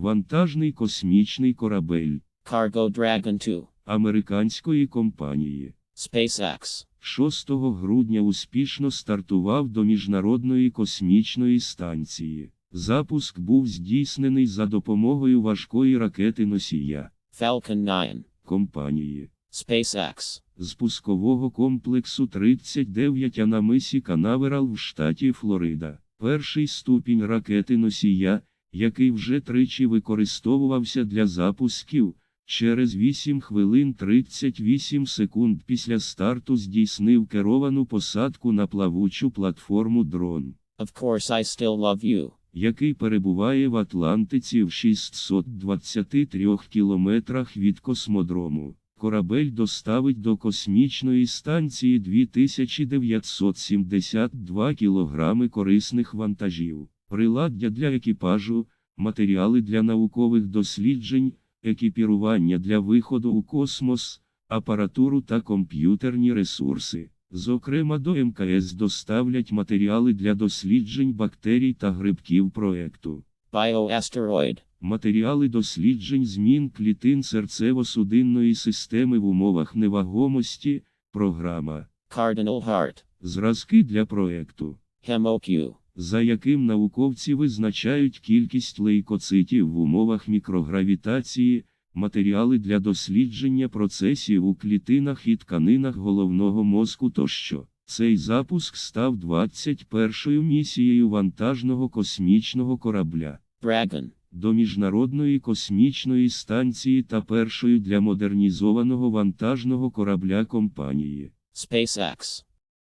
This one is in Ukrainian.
Вантажний космічний корабель Cargo Dragon 2. американської компанії. SpaceX. 6 грудня успішно стартував до Міжнародної космічної станції. Запуск був здійснений за допомогою важкої ракети носія Falcon 9. компанії. SpaceX. З пускового комплексу 39 на мисі Канаверал в штаті Флорида. Перший ступінь ракети носія, який вже тричі використовувався для запусків, через 8 хвилин 38 секунд після старту здійснив керовану посадку на плавучу платформу дрон, Of course, I still love you. який перебуває в Атлантиці в 623 кілометрах від космодрому. Корабель доставить до космічної станції 2972 кілограми корисних вантажів, приладдя для екіпажу, матеріали для наукових досліджень, екіпірування для виходу у космос, апаратуру та комп'ютерні ресурси. Зокрема, до МКС доставлять матеріали для досліджень бактерій та грибків проекту. Bioasteroid. Матеріали досліджень змін клітин серцево-судинної системи в умовах невагомості, програма, Cardinal Heart. зразки для проекту, HemOQ. За яким науковці визначають кількість лейкоцитів в умовах мікрогравітації, матеріали для дослідження процесів у клітинах і тканинах головного мозку тощо. Цей запуск став 21-ю місією вантажного космічного корабля Dragon. до Міжнародної космічної станції та першою для модернізованого вантажного корабля компанії. SpaceX.